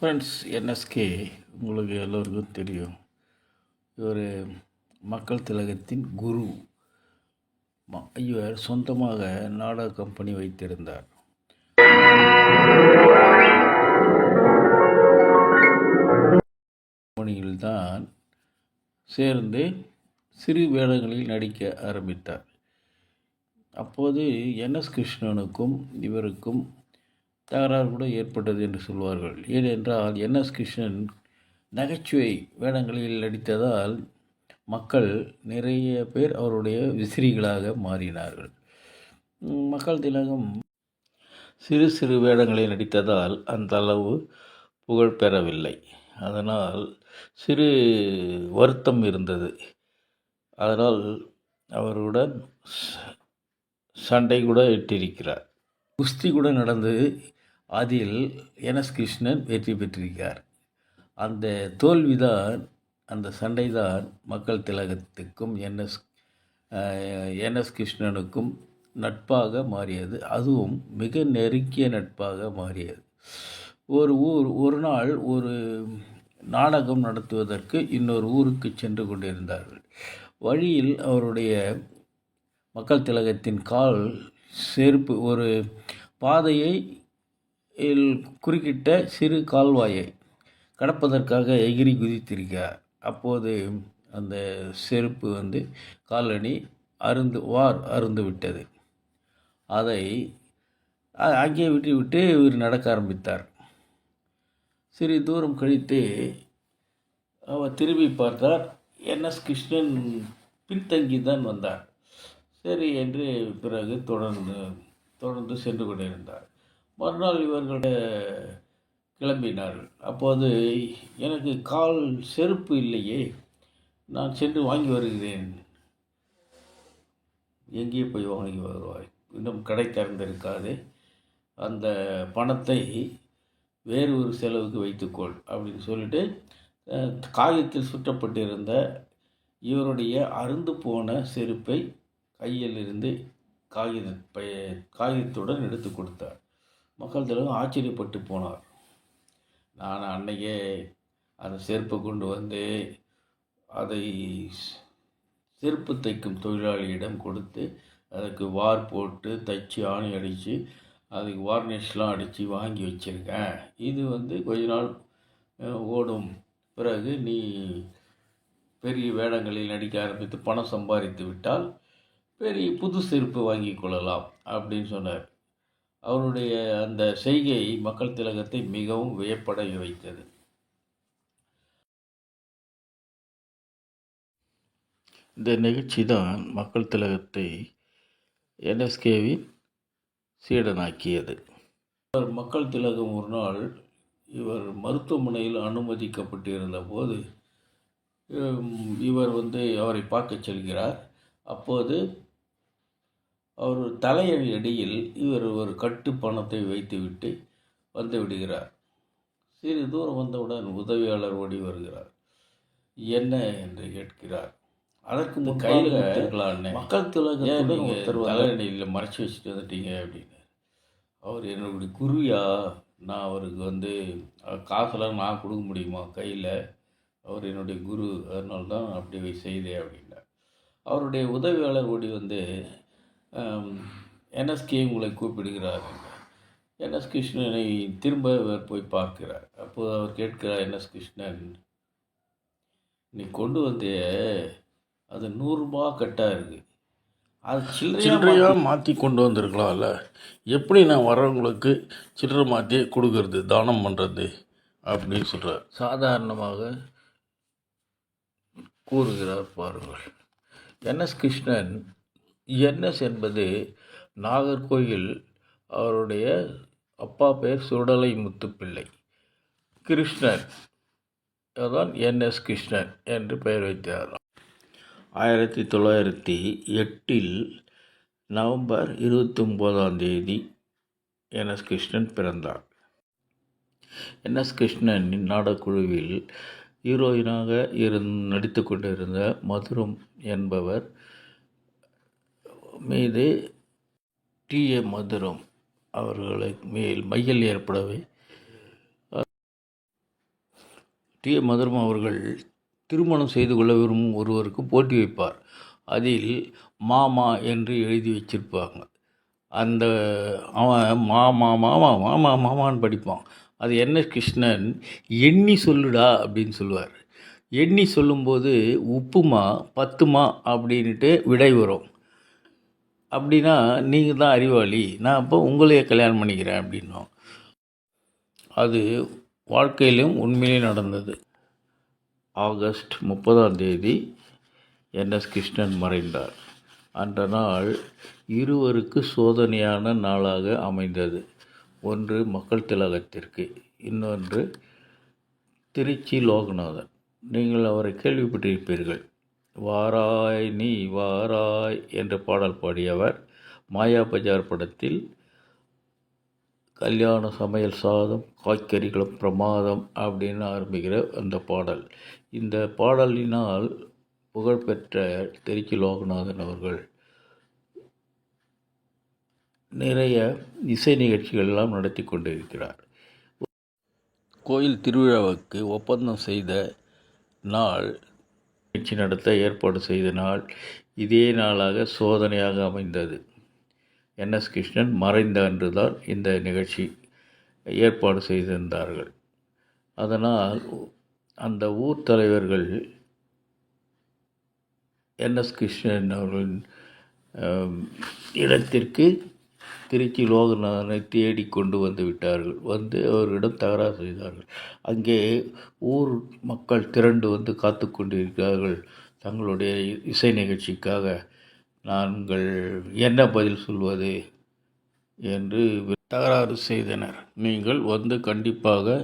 Friends NSK உங்களுக்கு எல்லோருக்கும் தெரியும். இவர் மக்கள் திலகத்தின் குரு. ம- இவர் சொந்தமாக நாடக கம்பெனி வைத்திருந்தார். கம்பெனியில்தான் சேர்ந்து சிறு வேடங்களில் நடிக்க ஆரம்பித்தார். அப்போது என்எஸ் கிருஷ்ணனுக்கும் இவருக்கும் தகராறு கூட ஏற்பட்டது என்று சொல்வார்கள். ஏனென்றால் என்எஸ் கிருஷ்ணன் நகைச்சுவை வேடங்களில் நடித்ததால் மக்கள் நிறைய பேர் அவருடைய விசிறிகளாக மாறினார்கள். மக்கள் திலகம் சிறு சிறு வேடங்களில் நடித்ததால் அந்த அளவு புகழ் பெறவில்லை. அதனால் சிறு வருத்தம் இருந்தது. அதனால் அவருடன் ச- சண்டை கூட இட்டிருக்கிறார். குஸ்தி கூட நடந்தது. அதில் என்எஸ் கிருஷ்ணன் வெற்றி பெற்றிருக்கார் அந்த தோல்விதான் அந்த சண்டைதான் மக்கள் திலகத்துக்கும் என்எஸ் என்எஸ் கிருஷ்ணனுக்கும் நட்பாக மாறியது. அதுவும் மிக நெருங்கிய நட்பாக மாறியது. ஒரு ஊர் ஒரு நாள் ஒரு நாடகம் நடத்துவதற்கு இன்னொரு ஊருக்கு சென்று கொண்டிருந்தார்கள். வழியில் அவருடைய மக்கள் திலகத்தின் கால் செருப்பு ஒரு பாதையை இல் குறுக்கிட்ட சிறு கால்வாயை கடப்பதற்காக எகிரி குதித்திருக்கிறார் அப்போது அந்த செருப்பு வந்து காலணி அருந்து வார் அருந்து விட்டது. அதை அங்கே விட்டு விட்டு இவர் நடக்க ஆரம்பித்தார். சிறிது தூரம் கழித்து அவர் திரும்பி பார்த்தார். என்எஸ் கிருஷ்ணன் பின்தங்கி தான் வந்தார். சரி என்று பிறகு தொடர்ந்து தொடர்ந்து சென்று கொண்டிருந்தார். மறுநாள் இவர்கள் கிளம்பினார்கள். அப்போது எனக்கு கால் செருப்பு இல்லையே நான் சென்று வாங்கி வருகிறேன். எங்கே போய் வாங்கி வருவாய்? இன்னும் கடை திறந்திருக்காது. அந்த பணத்தை வேறு ஒரு செலவுக்கு வைத்துக்கொள் அப்படின்னு சொல்லிட்டு காகிதத்தில் சுற்றப்பட்டிருந்த இவருடைய அருந்து போன செருப்பை கையில் இருந்து காகித காகிதத்துடன் எடுத்து கொடுத்தார். மக்கள் திலகம் ஆச்சரியப்பட்டு போனார். நான் அன்னைக்கே அந்த செருப்பை கொண்டு வந்து அதை செருப்பு தைக்கும் தொழிலாளியிடம் கொடுத்து அதுக்கு வார் போட்டு தைச்சி ஆணி அடித்து அதுக்கு வார்னிஷ்லாம் அடித்து வாங்கி வச்சுருக்கேன். இது வந்து கொஞ்ச நாள் ஓடும். பிறகு நீ பெரிய வேடங்களில் நடிக்க ஆரம்பித்து பணம் சம்பாதித்து விட்டால் பெரிய புது செருப்பு வாங்கி கொள்ளலாம் அப்படின்னு சொன்னார். அவருடைய அந்த செய்கை மக்கள் திலகத்தை மிகவும் வியப்படைய வைத்தது. இந்த நிகழ்ச்சி தான் மக்கள் திலகத்தை என்எஸ்கேவின் சீடனாக்கியது. இவர் மக்கள் திலகம் ஒரு நாள் இவர் மருத்துவமனையில் அனுமதிக்கப்பட்டிருந்த போது இவர் வந்து அவரை பார்க்க செல்கிறார். அப்போது அவர் தலையணி அடியில் இவர் ஒரு கட்டு பணத்தை வைத்துவிட்டு வந்து விடுகிறார். சிறிது தூரம் வந்தவுடன் உதவியாளர் ஓடி வருகிறார். என்ன என்று கேட்கிறார். அதற்கு முன் கையில் மக்கள் ஒருத்தர் தலையணியில் மறைச்சி வச்சுட்டு வந்துட்டீங்க அப்படின்னு அவர் என்னுடைய குருவியா? நான் அவருக்கு வந்து காசெல்லாம் நான் கொடுக்க முடியுமா கையில்? அவர் என்னுடைய குரு அதனால தான் அப்படி செய்தேன் அப்படின்னார். அவருடைய உதவியாளர் ஓடி வந்து என்எஸ்கே உங்களை கூப்பிடுகிறார். என்எஸ் கிருஷ்ணனை திரும்ப அவர் போய் பார்க்கிறார். அப்போது அவர் கேட்கிறார் என்எஸ் கிருஷ்ணன் நீ கொண்டு வந்தே அது நூறுரூபா கட்டாக இருக்குது அது சில்லறையாக மாற்றி கொண்டு வந்திருக்கலாம்ல. எப்படி நான் வர்றவங்களுக்கு சில்லறை மாற்றி கொடுக்கறது தானம் பண்ணுறது அப்படின்னு சொல்கிறார் சாதாரணமாக கூறுகிறார் பாருங்கள். என்எஸ் கிருஷ்ணன் என்எஸ் என்பது நாகர்கோயில் அவருடைய அப்பா பெயர் சுடலை முத்துப்பிள்ளை. கிருஷ்ணன். அதான் என்எஸ் கிருஷ்ணன் என்று பெயர் வைத்தார் ஆயிரத்தி தொள்ளாயிரத்தி எட்டில் நவம்பர் இருபத்தி ஒம்போதாம் தேதி என்எஸ் கிருஷ்ணன் பிறந்தார். என்எஸ் கிருஷ்ணனின் நாடக்குழுவில் ஹீரோயினாக இருந் நடித்து கொண்டிருந்த மதுரம் என்பவர் மீது டி. ஏ. மதுரம் அவர்களை மேல் மையல் ஏற்படவே டி. ஏ. மதுரம் அவர்கள் திருமணம் செய்து கொள்ள விரும்பும் ஒருவருக்கு போட்டி வைப்பார். அதில் மாமா என்று எழுதி வச்சிருப்பாங்க. அந்த அவன் மாமா மாமா மாமா மாமான்னு படிப்பான். அது என்ன கிருஷ்ணன்? எண்ணி சொல்லுடா அப்படின்னு சொல்லுவார். எண்ணி சொல்லும்போது உப்புமா பத்துமா அப்படின்ட்டு விடை வரும். அப்படின்னா நீங்கள் தான் அறிவாளி. நான் அப்போ உங்களையே கல்யாணம் பண்ணிக்கிறேன் அப்படின்னோம். அது வாழ்க்கையிலும் உண்மையிலே நடந்தது. ஆகஸ்ட் முப்பதாம் தேதி என்எஸ் கிருஷ்ணன் மறைந்தார். அந்த நாள் இருவருக்கு சோதனையான நாளாக அமைந்தது. ஒன்று மக்கள் திலகத்திற்கு இன்னொன்று திருச்சி லோகநாதன். நீங்கள் அவரை கேள்விப்பட்டிருப்பீர்கள். வாராய் நீ வாராய் என்ற பாடல் பாடியவர் மாயா பஜார் படத்தில் கல்யாண சமையல் சாதம் காய்கறிகளும் பிரமாதம் அப்படின்னு ஆரம்பிக்கிற அந்த பாடல். இந்த பாடலினால் புகழ்பெற்ற திருச்சி லோகநாதன் அவர்கள் நிறைய இசை நிகழ்ச்சிகள் எல்லாம் நடத்தி கொண்டிருக்கிறார். கோயில் திருவிழாவுக்கு ஒப்பந்தம் செய்த நாள் நிகழ்ச்சி நடத்த ஏற்பாடு செய்த நாள் இதே நாளாக சோதனையாக அமைந்தது. என்எஸ் கிருஷ்ணன் மறைந்த அன்றுதான் இந்த நிகழ்ச்சி ஏற்பாடு செய்திருந்தார்கள். அதனால் அந்த ஊர் தலைவர்கள் என்எஸ் கிருஷ்ணன் அவர்களின் இடத்திற்கு திருச்சி லோகநாதனை தேடி கொண்டு வந்து விட்டார்கள். வந்து அவரிடம் தகராறு செய்தார்கள். அங்கே ஊர் மக்கள் திரண்டு வந்து காத்து கொண்டிருக்கிறார்கள். தங்களுடைய இசை நிகழ்ச்சிக்காக நாங்கள் என்ன பதில் சொல்வது என்று தகராறு செய்தனர். நீங்கள் வந்து கண்டிப்பாக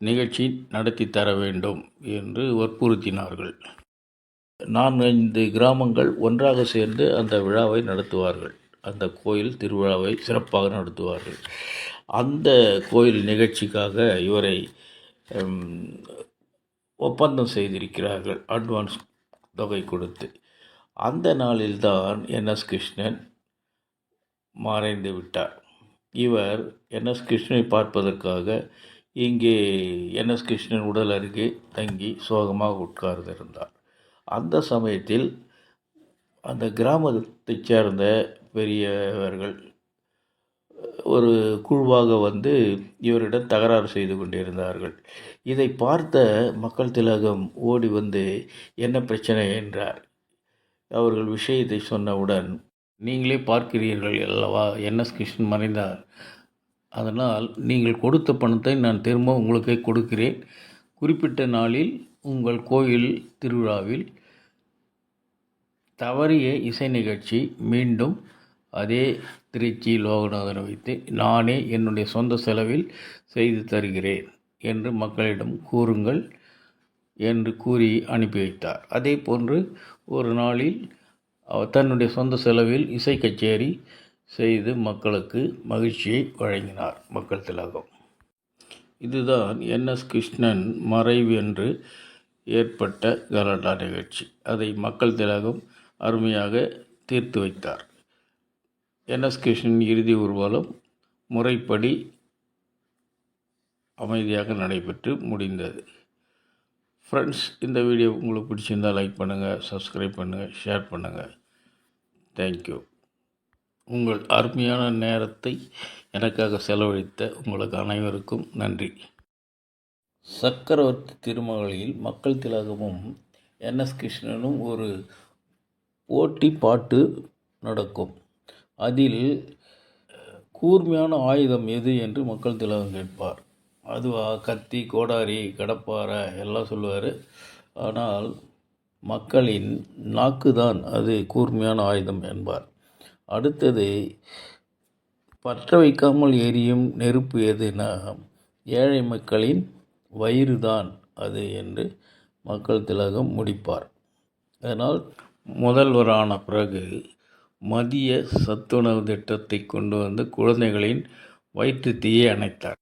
நிகழ்ச்சி நடத்தி தர வேண்டும் என்று வற்புறுத்தினார்கள். நான்கைந்து கிராமங்கள் ஒன்றாக சேர்ந்து அந்த விழாவை நடத்துவார்கள். அந்த கோயில் திருவிழாவை சிறப்பாக நடத்துவார்கள். அந்த கோயில் நிகழ்ச்சிக்காக இவரை ஒப்பந்தம் செய்திருக்கிறார்கள். அட்வான்ஸ் தொகை கொடுத்து. அந்த நாளில்தான் என்எஸ் கிருஷ்ணன் மறைந்து விட்டார். இவர் என்எஸ் கிருஷ்ணனை பார்ப்பதற்காக இங்கே என்எஸ் கிருஷ்ணன் உடல் அருகே தங்கி சோகமாக உட்கார்ந்திருந்தார். அந்த சமயத்தில் அந்த கிராமத்தைச் சேர்ந்த பெரியவர்கள் ஒரு குழுவாக வந்து இவரிடம் தகராறு செய்து கொண்டிருந்தார்கள். இதை பார்த்த மக்கள் திலகம் ஓடி வந்து என்ன பிரச்சனை? என்றார். அவர்கள் விஷயத்தை சொன்னவுடன் நீங்களே பார்க்கிறீர்கள் அல்லவா? என்எஸ் கிருஷ்ணன் மறைந்தார். அதனால் நீங்கள் கொடுத்த பணத்தை நான் திரும்ப உங்களுக்கே கொடுக்கிறேன். குறிப்பிட்ட நாளில் உங்கள் கோயில் திருவிழாவில் தவறிய இசை நிகழ்ச்சி மீண்டும் அதே திருச்சி லோகநாதனை வைத்து நானே என்னுடைய சொந்த செலவில் செய்து தருகிறேன் என்று மக்களிடம் கூறுங்கள் என்று கூறி அனுப்பி வைத்தார். அதே போன்று ஒரு நாளில் தன்னுடைய சொந்த செலவில் இசை கச்சேரி செய்து மக்களுக்கு மகிழ்ச்சியை வழங்கினார் மக்கள் திலகம். இதுதான் என். எஸ். கிருஷ்ணன் மறைவு என்று ஏற்பட்ட கலாட்டா நிகழ்ச்சி. அதை மக்கள் திலகம் அருமையாக தீர்த்து வைத்தார். என்எஸ் கிருஷ்ணன் இறுதி ஊர்வலம் முறைப்படி அமைதியாக நடைபெற்று முடிந்தது. ஃப்ரெண்ட்ஸ் இந்த வீடியோ உங்களுக்கு பிடிச்சிருந்தால் லைக் பண்ணுங்கள் சப்ஸ்கிரைப் பண்ணுங்கள் ஷேர் பண்ணுங்கள் தேங்க்யூ உங்கள் அருமையான நேரத்தை எனக்காக செலவழித்த உங்களுக்கு அனைவருக்கும் நன்றி. சக்கரவர்த்தி திருமகளில் மக்கள் திலகமும் என்எஸ் கிருஷ்ணனும் ஒரு போட்டி பாட்டு நடக்கும். அதில் கூர்மையான ஆயுதம் எது என்று மக்கள் திலகம் கேட்பார். அதுவா கத்தி கோடாரி கடப்பாரை எல்லாம் சொல்லுவார். ஆனால் மக்களின் நாக்கு தான் அது கூர்மையான ஆயுதம் என்பார். அடுத்தது பற்ற வைக்காமல் எரியும் நெருப்பு எதுனா ஏழை மக்களின் வயிறு தான் அது என்று மக்கள் திலகம் முடிப்பார். அதனால் முதல்வரான பிறகு மதிய சத்துணவு திட்டத்தை கொண்டு வந்து குழந்தைகளின் வயிற்று தீயை அணைத்தார்.